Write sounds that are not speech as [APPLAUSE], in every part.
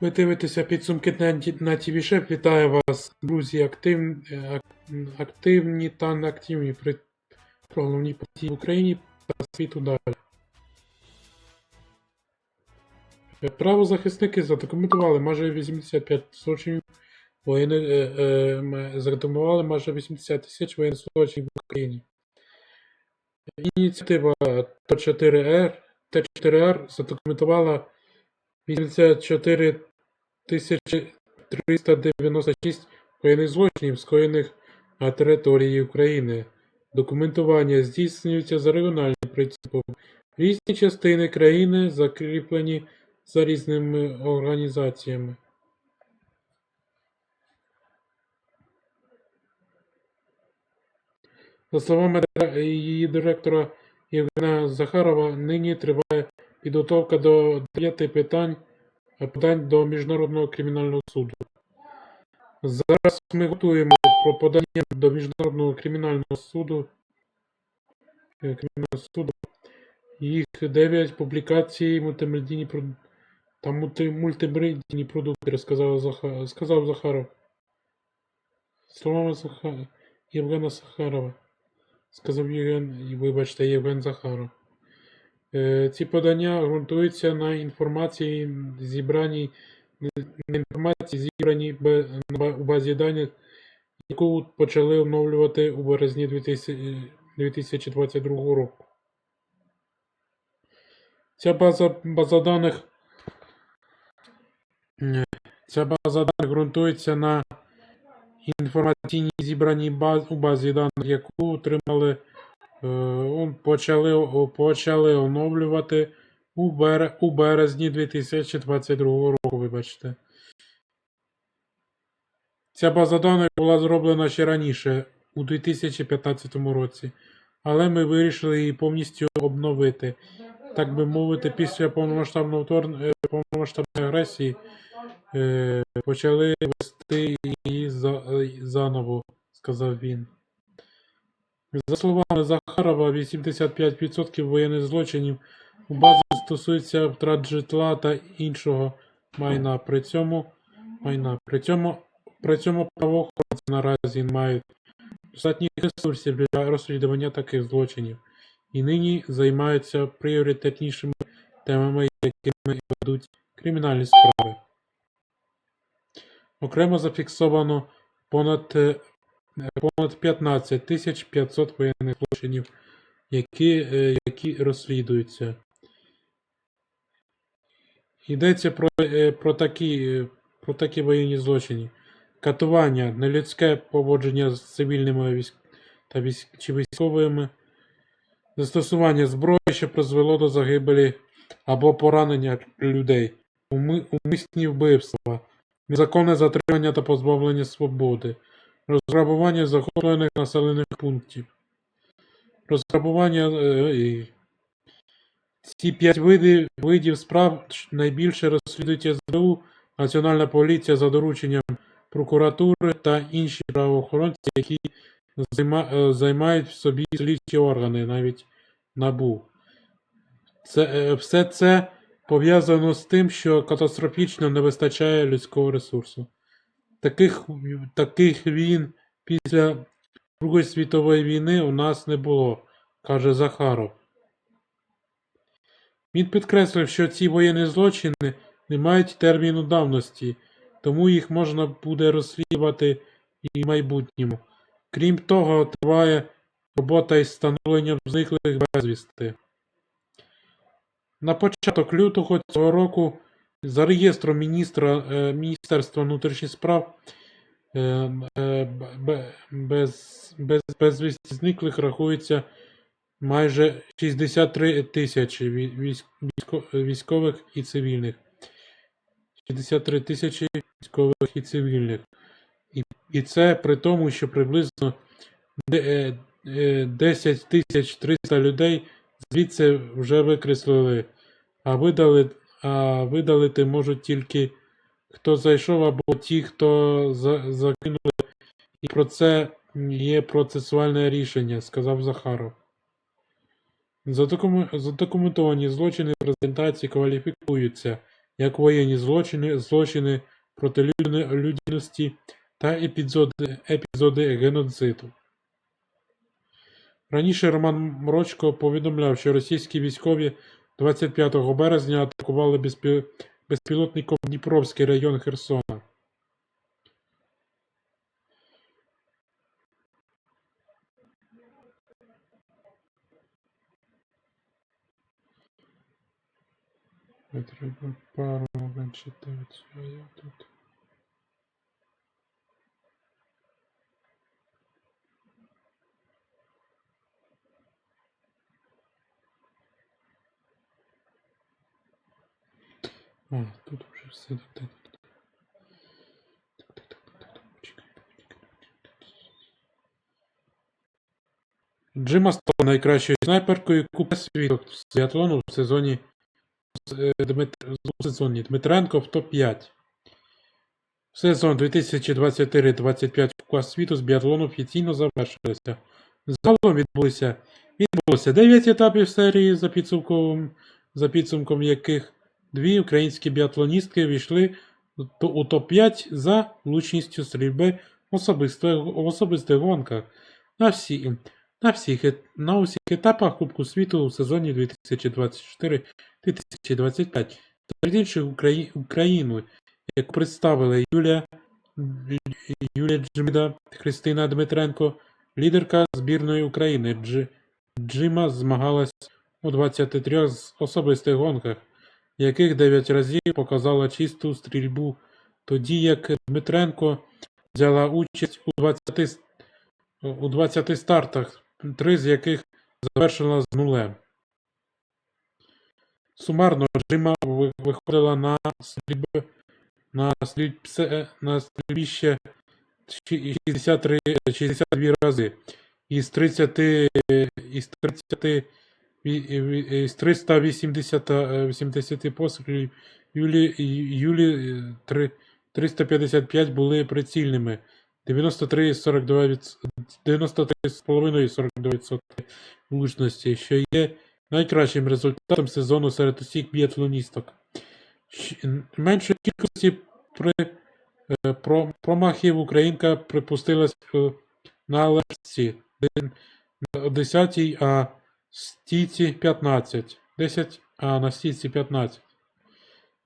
Ви дивитеся підсумки на, Шеф. Вітаю вас, друзі, актив, е, активні та неактивні при про події в Україні та світу далі. Е, Правозахисники задокументували майже 85 злочинів воєнних, е, задокументували майже 80 тисяч воєнних злочинів в Україні. Ініціатива Т4Р, Т4Р задокументувала 84 396 воєнних злочинів, скоєних на території України. Документування здійснюється за регіональним принципом. Різні частини країни закріплені за різними організаціями. За словами її директора Євгена Захарова, нині триває підготовка до дев'яти питань подань до Міжнародного кримінального суду. Зараз ми готуємо про подання до Міжнародного кримінального суду. е, Кримінального суду. Їх 9 публікацій мультимедійні та мульти- мультимедійні продукти, розказав Заха- сказав Захаров. Словами Заха... Євгена Захарова. Сказав Євген, вибачте, Євген Захаров. Е, Ці подання ґрунтуються на інформації, зібраній на інформації, зібраній у базі даних, яку почали оновлювати у березні 2022 року. Ця база, база даних е, ця база даних ґрунтується на інформаційній зібраній баз, у базі даних, яку отримали Е, почали, почали оновлювати у, бере, у березні 2022 року, вибачте. Ця база даних була зроблена ще раніше, у 2015 році, але ми вирішили її повністю обновити. Так би мовити, після повномасштабного вторгнення, повномасштабної агресії е, почали вести її заново, сказав він. За словами Захарова, 85% воєнних злочинів у базі стосуються втрат житла та іншого майна. При цьому, майна. При цьому, при цьому правоохоронці наразі мають достатніх ресурсів для розслідування таких злочинів і нині займаються пріоритетнішими темами, якими ведуть кримінальні справи. Окремо зафіксовано понад е, понад 15 тисяч 500 воєнних злочинів, які, е, які розслідуються. Йдеться про, е, про, такі, е, про такі воєнні злочини. Катування, нелюдське поводження з цивільними військ... та військ... чи військовими, застосування зброї, що призвело до загибелі або поранення людей, уми... умисні вбивства, незаконне затримання та позбавлення свободи, розграбування захоплених населених пунктів. Розграбування. е, і Ці п'ять видів, видів справ найбільше розслідують СБУ, Національна поліція за дорученням прокуратури та інші правоохоронці, які займа, е, займають в собі слідчі органи, навіть НАБУ. Це, е, все це пов'язано з тим, що катастрофічно не вистачає людського ресурсу. Таких, таких війн після Другої світової війни у нас не було, каже Захаров. Він підкреслив, що ці воєнні злочини не мають терміну давності, тому їх можна буде розслідувати і в майбутньому. Крім того, триває робота із встановленням зниклих безвісти. На початок лютого цього року за реєстром міністра, е, Міністерства внутрішніх справ е, е, б- б- без, без, зниклих рахується майже 63 тисячі вій- військ- військо- військових і цивільних. 63 тисячі військових і цивільних. І, і це при тому, що приблизно де- е, е, 10 тисяч 300 людей звідси вже викреслили, а видали, а видалити можуть тільки хто зайшов або ті, хто за, закинули. І про це є процесуальне рішення, сказав Захаров. Задокументовані злочини презентації кваліфікуються як воєнні злочини, злочини проти людяності та епізоди, епізоди геноциду. Раніше Роман Мрочко повідомляв, що російські військові 25 березня атакували безпі... безпілотником Дніпровський район Херсона. Треба пару я тут. А, тут вже все так. Джима стала найкращою снайперкою Кубка світу з біатлону в сезоні е, сезоні Дмитренко в топ-5. Сезон 2024-25 Кубка світу з біатлону офіційно завершилися. Загалом відбулися відбулося 9 етапів серії, за підсумком, за підсумком яких дві українські біатлоністки війшли у топ-5 за влучністю стрільби в особистих, гонках. На, всі, на, всіх, на усіх етапах Кубку світу у сезоні 2024-2025 серед інших Украї... Україну, яку представили Юлія, Юлія Джмида, Христина Дмитренко, лідерка збірної України Дж... Джима змагалась у 23 особистих гонках, яких 9 разів показала чисту стрільбу, тоді як Дмитренко взяла участь у 20, у 20 стартах, три з яких завершила з нулем. Сумарно Джима виходила на стрільб... на стрільбце... на стрільбище 63, 62 рази із 30 із 30 ві- ві- 380 е, 80 пострілів Юлі, Юлі е, 355 були прицільними. 93 42 від- 93,5-42% влучності, що є найкращим результатом сезону серед усіх біатлоністок. Менше кількості при, е, про, промахів українка припустилась е, на легці 10, а стійці 15. 10, а на стійці 15.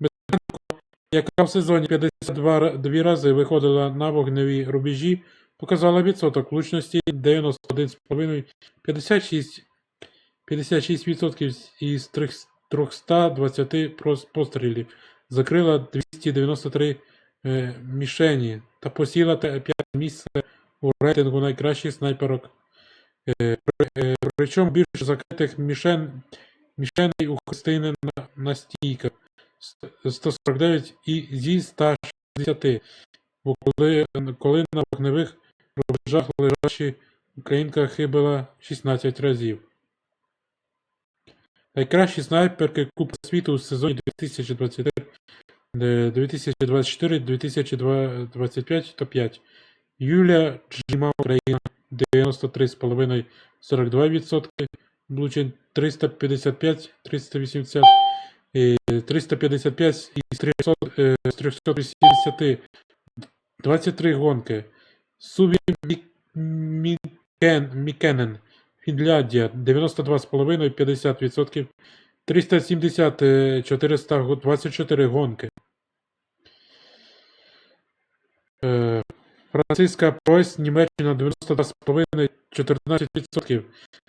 Бетенко, яка в сезоні 52 ра- рази виходила на вогневі рубежі, показала відсоток влучності 91,5 56 56% із трих- 320 пострілів, закрила 293 е, мішені та посіла те- п'яте місце у рейтингу найкращих снайперок. Е, при- Причому більше закритих мішен, мішеней у Христини на, на стійках 149 і зі 160. Бо коли, коли на вогневих рубежах лежачі українка хибила 16 разів. Найкращі снайперки Кубка світу у сезоні 2023 е, 2024-2025 то 5. Юлія Джима Україна 93,5 42%, Лучин 355, 380, е, 355 із 300, е, з 380 23 гонки. Суві Мі- Мікен, Мікенен, Фінляндія 92,5 50%, 370 е, 424 гонки. Е, Франциска Пройс, Німеччина 92,5 14%,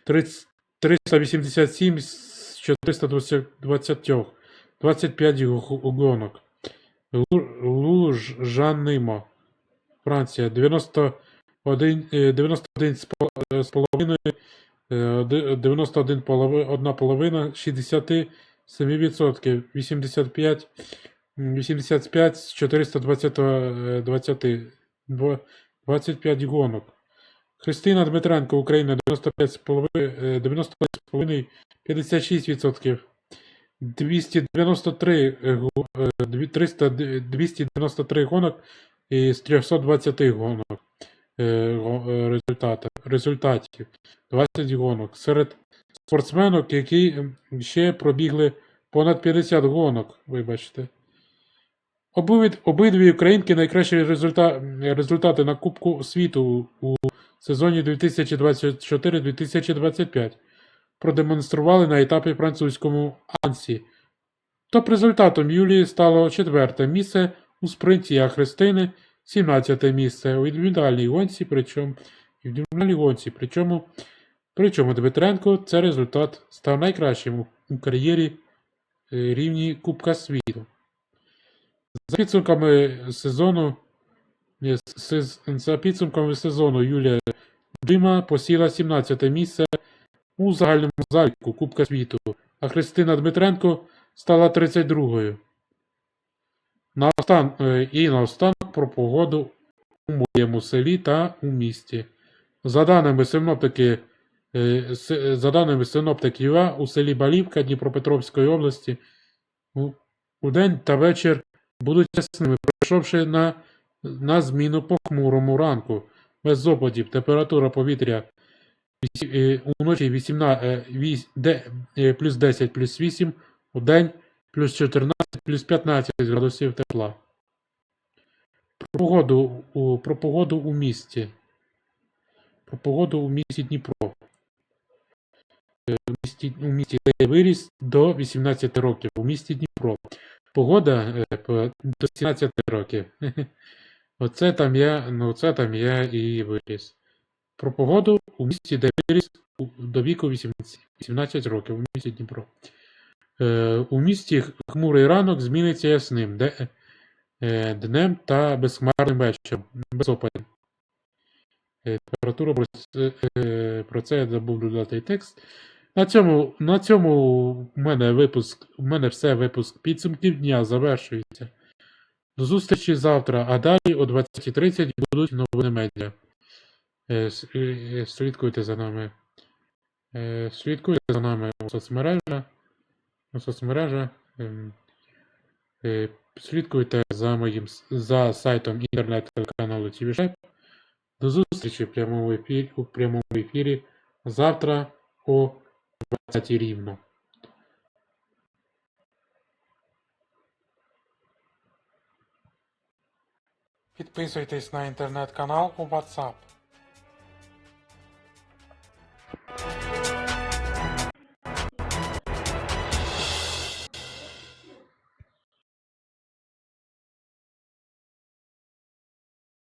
30 387 з 420, 25 г- гонок. Лу- Луж Жаннимо, Франція 91, е, 91 з пол- е, е, де- 91 полови- одна половина, 67%, 85, м, 85 з 420, е, 20, дво- 25 гонок. Христина Дмитренко, Україна 95,5, е, 95,5, 56%. 293 е, е, 300, 293 гонок із 320 гонок е, го- е, результата, результатів. 20 гонок. Серед спортсменок, які ще пробігли понад 50 гонок, вибачте. Обидві, українки найкращі результа, результати на Кубку світу у, сезоні 2024-2025 продемонстрували на етапі французькому Ансі. Топ результатом Юлії стало четверте місце у спринті, а Христини 17 місце у індивідуальній гонці, причому, індивідуальній гонці, причому, причому Дмитренко це результат став найкращим у- у кар'єрі е, рівні Кубка світу. За підсумками сезону, за підсумками сезону Юлія Дима посіла 17 місце у загальному заліку Кубка світу, а Христина Дмитренко стала 32-ю. Наостан... е, І наостанок про погоду у моєму селі та у місті. За даними синоптики, е, за даними синоптиків ЮА, у селі Балівка Дніпропетровської області у день та вечір будуть ясними, пройшовши на, на зміну похмурому ранку. Без опадів температура повітря е, уночі 18, е, е, плюс 10 плюс 8, у день плюс 14 плюс 15 градусів тепла. Про погоду, про погоду у місті. Про погоду у місті Дніпро. У місті, у місті виріс до 18 років. У місті Дніпро. Погода е, до 17 років. [LAUGHS] Оце там я, ну це там я і виріс. Про погоду у місті, де виріс до віку 18, 18 років, у місті Дніпро. Е, у місті хмурий ранок зміниться ясним, де, е, днем та безхмарним вечором, без опадів. Е, температура про, це- е, про це забув додати текст. На цьому, на цьому у мене випуск, у мене все випуск підсумків дня завершується. До зустрічі завтра, а далі о 20.30 будуть новини медіа. Е, е, е, Слідкуйте за нами. Слідкуйте за нами у соцмережах. У соцмережах. ем, Слідкуйте за моїм за сайтом інтернет-телеканалу TVShop. До зустрічі в прямому ефірі, у прямому ефірі завтра о 20 рівно. Підписуйтесь на інтернет-канал у WhatsApp.